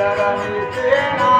That I Sarah,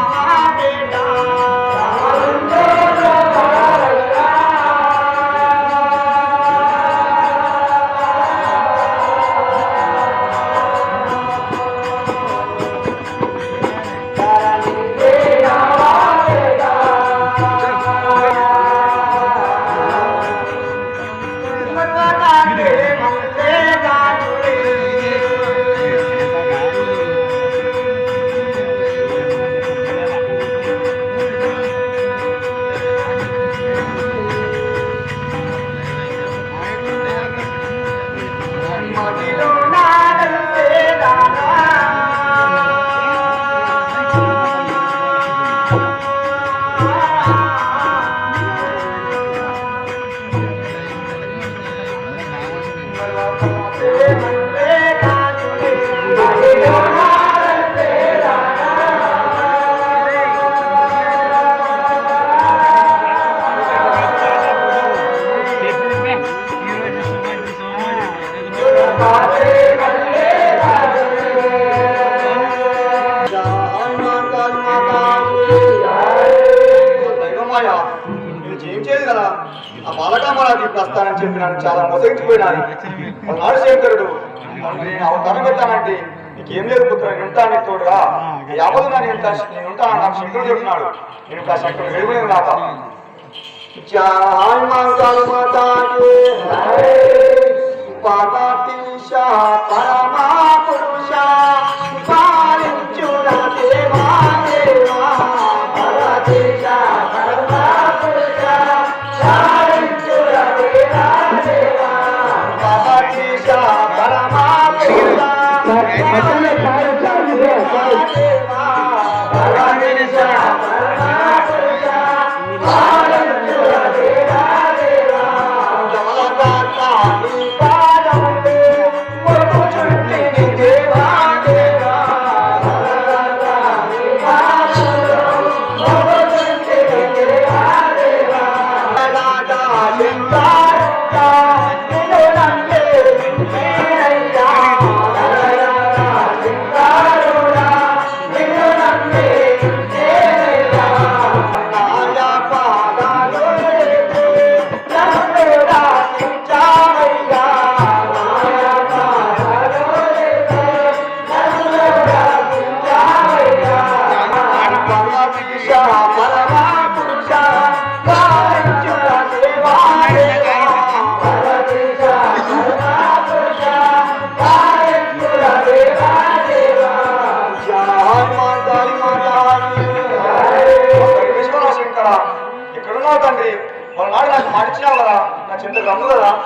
ఏం చేయదు కదా ఆ బాలకామరాజు ప్రస్థానం చెప్పినాడు చాలా మొసగించిపోయినాను పెట్టానంటే నీకేం లేదు పుత్ర నేను ఉంటాను నీకు తోడుగా యాభై నేను ఉంటా నేను ఉంటాను నాకు శంకరుడు చెప్తున్నాడు నేను ఆ శంకరుడు వెలుగులేను రాక జాన్ మంగళ अपने पाए चाहिए 那那前面错了呢？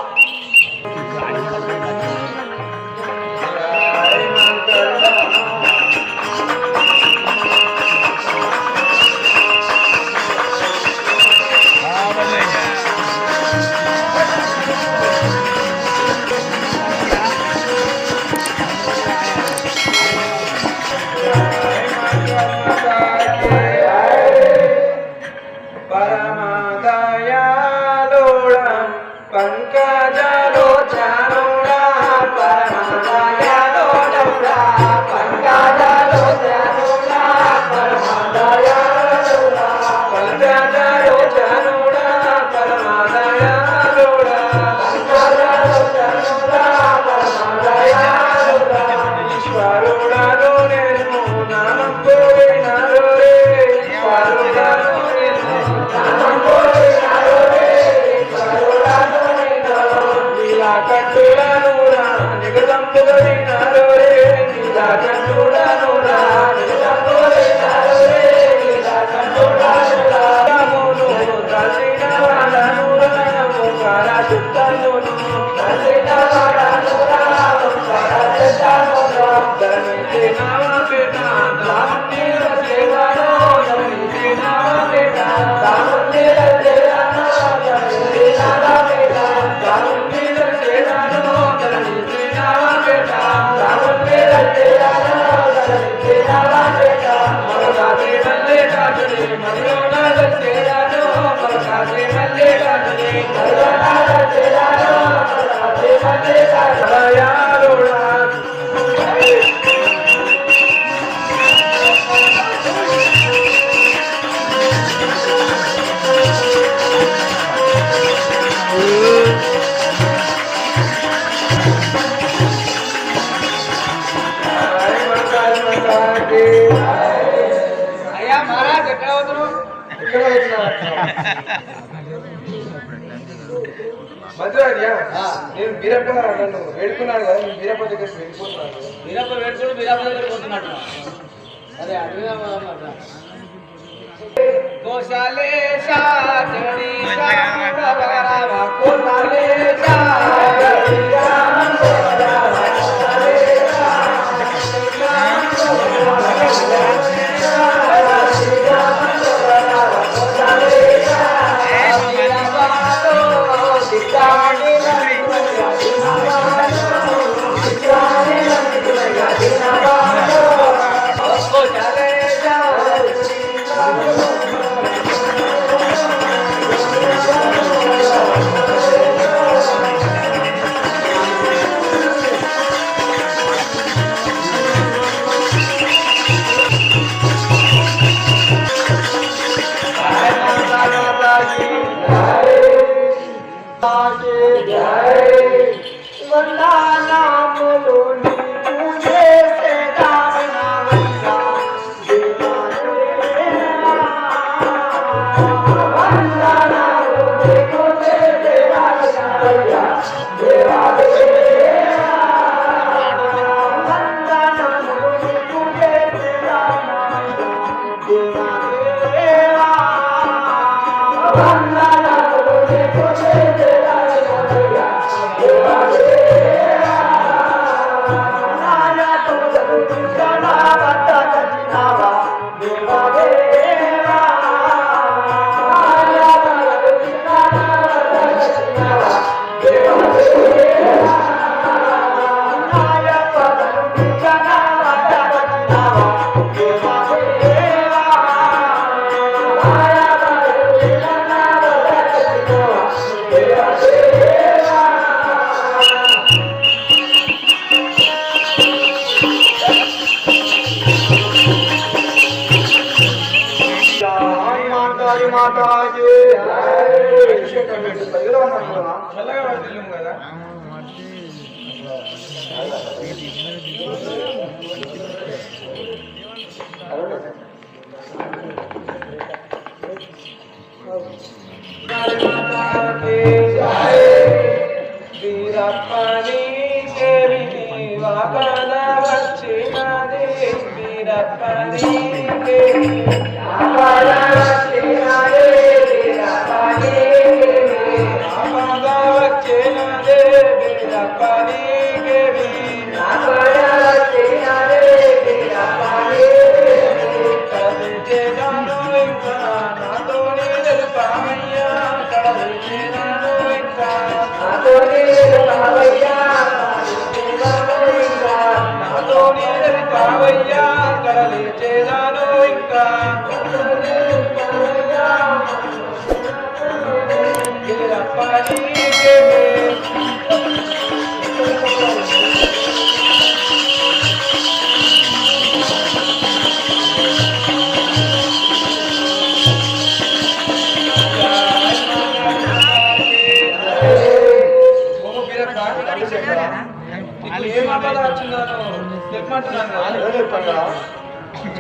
మధురాడియా నేను బీరప్ప నన్ను వేడుకున్నాను కదా నేను బీరప్ప దగ్గరికి వెళ్ళిపోతున్నాను. బీరప్ప వేడుకుని బీరప్ప దగ్గరికి పోతున్నాడు అదే అడిగిన కోశాలేశ జగదీశ కోశాలేశ Love.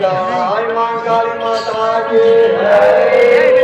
हनुमान गाली माता के।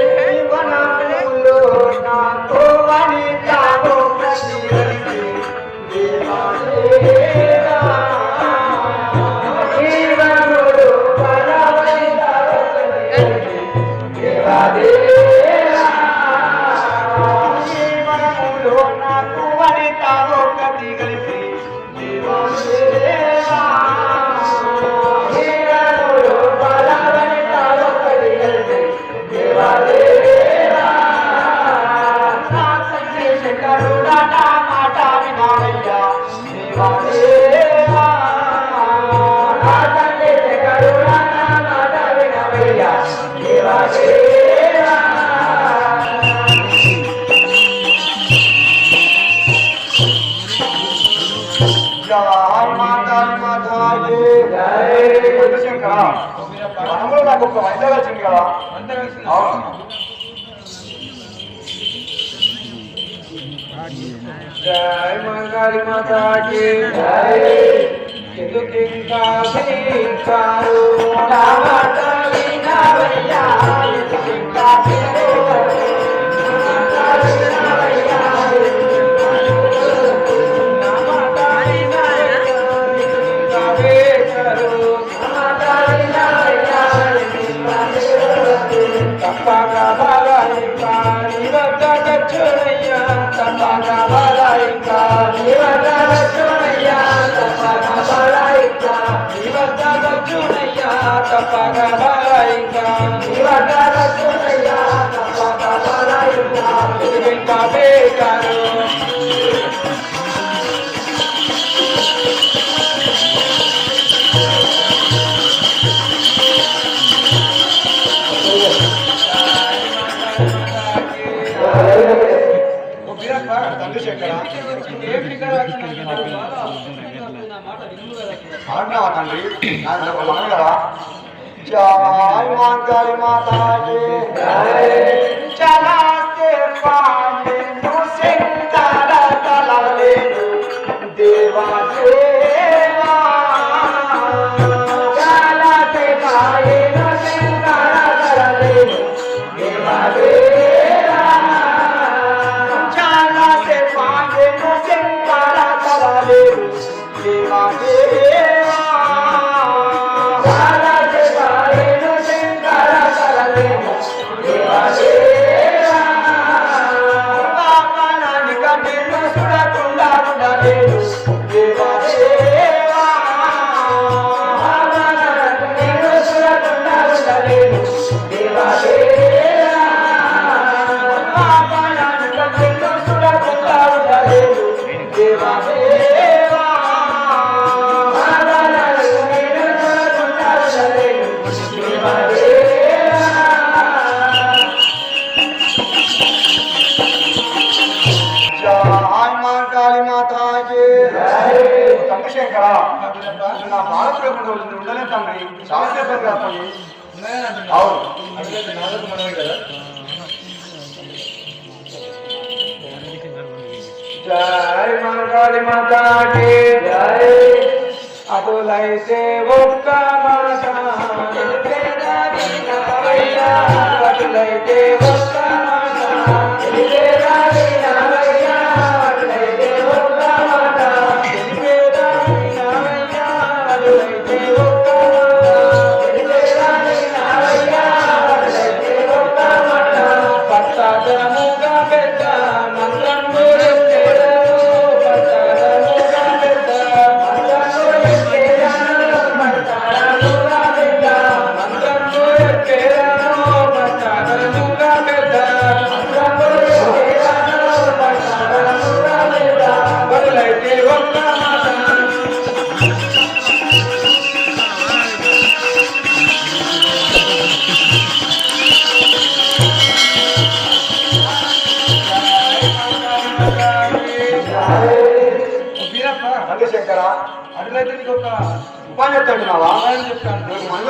जय मंगल माता की जय हिंदू किंग का भी चारू रावण का भी ना भैया জয় মা কালী মাতা চালাতে পা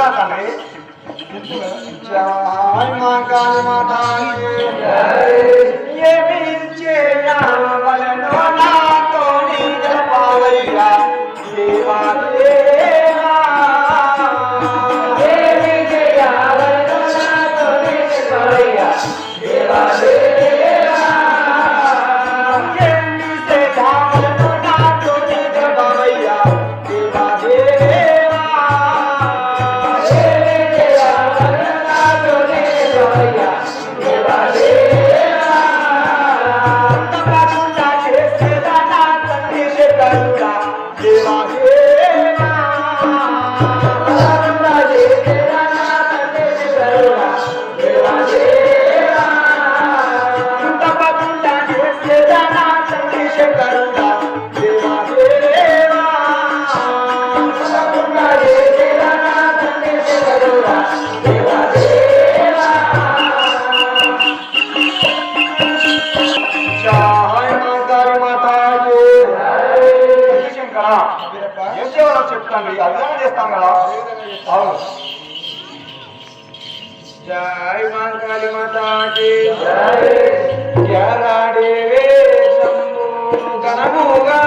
కదా తండ్రి. జయ మా కాళీ అవును జై మా కాళీ మాతాకి జై. జరాడేవే శంభు కనముగా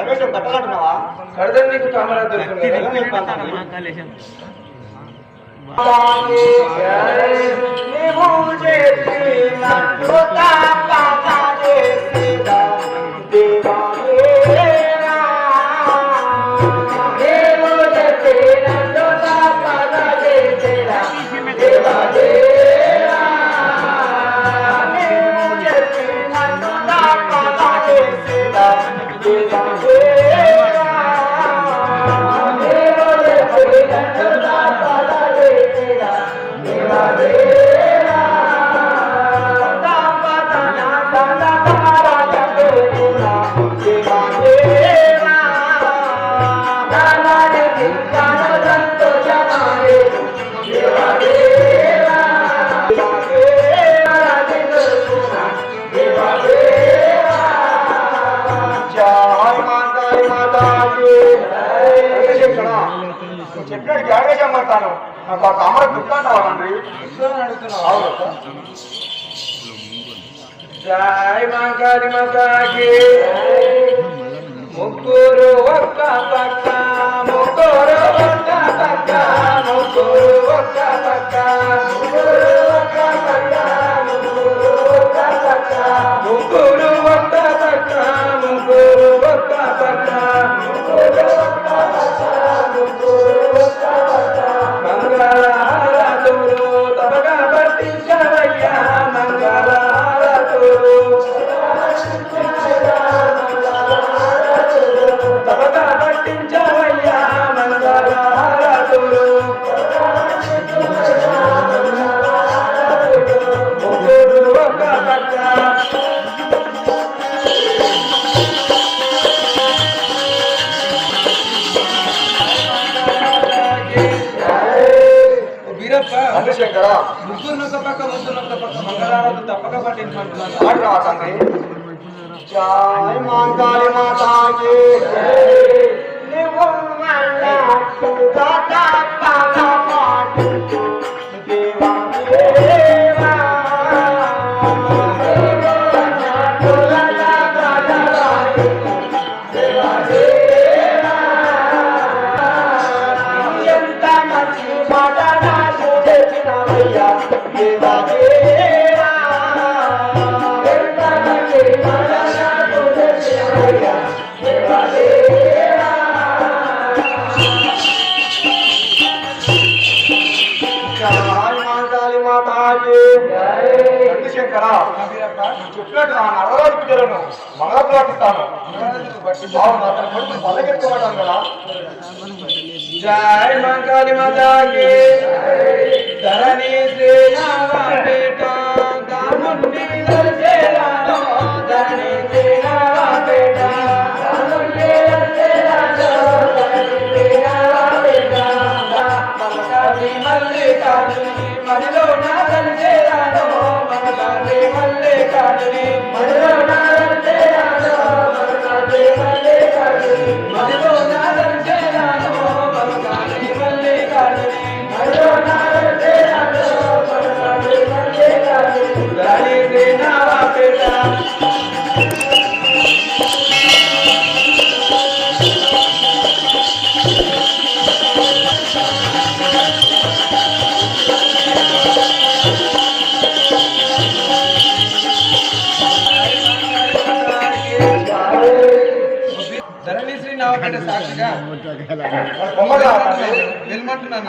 ధర్మేశ్వరం కట్టాలంటున్నావా కడతాను నీకు కెమెరా ছিলাম పడతాను నాకు ఆ తామర గుర్తు అంటావాలండి జయ మా కాళి మాతాకి. ముగ్గురు ఒక్క పక్క ముగ్గురు ఒక్క పక్క ముగ్గురు ఒక్క పక్క. ముగ్గురు দাদা பாவம் அத்தனை கொடுத்து பதக்க மாட்டாங்களா ஜாய் மாங்காளி மாதா கே தரணி தேனா வாண்டே பொம்மடா மில்மட்டு நான்